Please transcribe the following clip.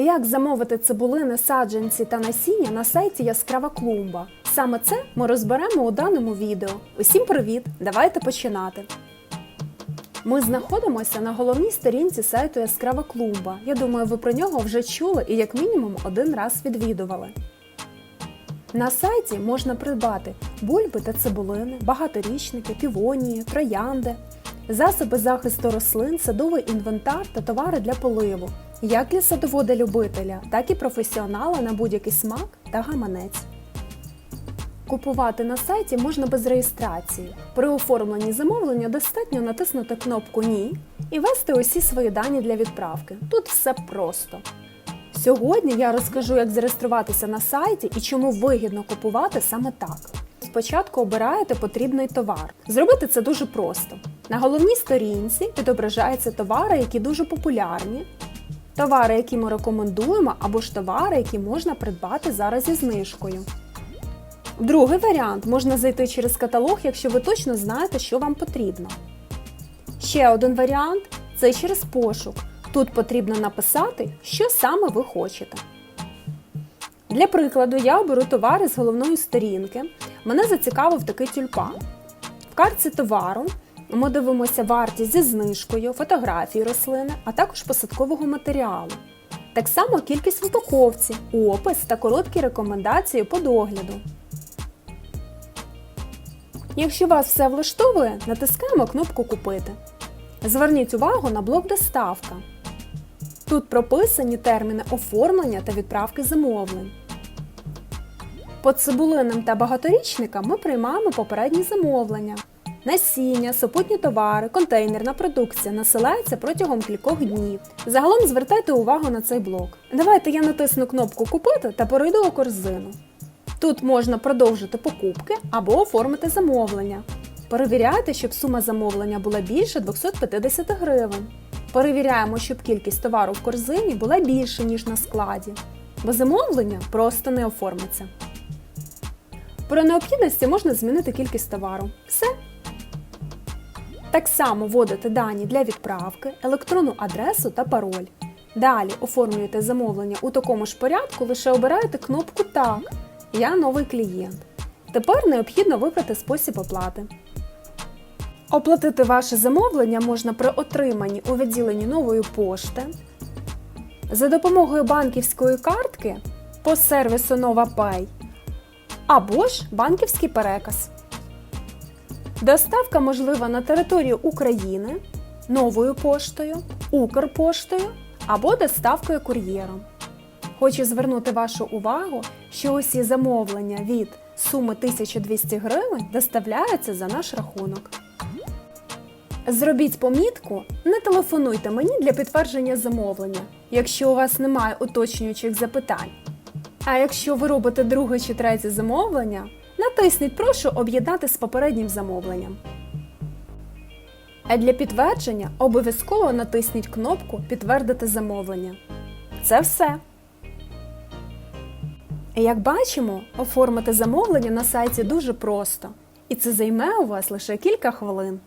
Як замовити цибулини, саджанці та насіння на сайті Яскрава клумба? Саме це ми розберемо у даному відео. Усім привіт! Давайте починати. Ми знаходимося на головній сторінці сайту Яскрава клумба. Я думаю, ви про нього вже чули і як мінімум один раз відвідували. На сайті можна придбати бульби та цибулини, багаторічники, півонії, троянди, засоби захисту рослин, садовий інвентар та товари для поливу, як для садовода-любителя, так і професіонала на будь-який смак та гаманець. Купувати на сайті можна без реєстрації. При оформленні замовлення достатньо натиснути кнопку Ні і ввести усі свої дані для відправки. Тут все просто. Сьогодні я розкажу, як зареєструватися на сайті і чому вигідно купувати саме так. Спочатку обираєте потрібний товар. Зробити це дуже просто. На головній сторінці відображаються товари, які дуже популярні, товари, які ми рекомендуємо, або ж товари, які можна придбати зараз зі знижкою. Другий варіант можна зайти через каталог, якщо ви точно знаєте, що вам потрібно. Ще один варіант це через пошук. Тут потрібно написати, що саме ви хочете. Для прикладу, я оберу товари з головної сторінки. Мене зацікавив такий тюльпан. В картці товару ми дивимося вартість зі знижкою, фотографії рослини, а також посадкового матеріалу. Так само кількість в упаковці, опис та короткі рекомендації по догляду. Якщо вас все влаштовує, натискаємо кнопку Купити. Зверніть увагу на блок Доставка. Тут прописані терміни оформлення та відправки замовлень. По цибулинам та багаторічникам ми приймаємо попередні замовлення. Насіння, супутні товари, контейнерна продукція насилається протягом кількох днів. Загалом звертайте увагу на цей блок. Давайте я натисну кнопку Купити та перейду у корзину. Тут можна продовжити покупки або оформити замовлення. Перевіряйте, щоб сума замовлення була більше 250 гривень. Перевіряємо, щоб кількість товару в корзині була більше, ніж на складі, бо замовлення просто не оформиться. При необхідності можна змінити кількість товару. Все. Так само вводите дані для відправки, електронну адресу та пароль. Далі оформлюєте замовлення у такому ж порядку, лише обираєте кнопку Так. Я новий клієнт. Тепер необхідно вибрати спосіб оплати. Оплатити ваше замовлення можна при отриманні у відділенні нової пошти за допомогою банківської картки по сервісу NovaPay або ж банківський переказ. Доставка можлива на територію України новою поштою, Укрпоштою або доставкою кур'єром. Хочу звернути вашу увагу, що усі замовлення від суми 1200 гривень доставляються за наш рахунок. Зробіть помітку, не телефонуйте мені для підтвердження замовлення, якщо у вас немає уточнюючих запитань. А якщо ви робите друге чи третє замовлення, натисніть Прошу об'єднати з попереднім замовленням. А для підтвердження обов'язково натисніть кнопку Підтвердити замовлення. Це все. Як бачимо, оформити замовлення на сайті дуже просто, і це займе у вас лише кілька хвилин.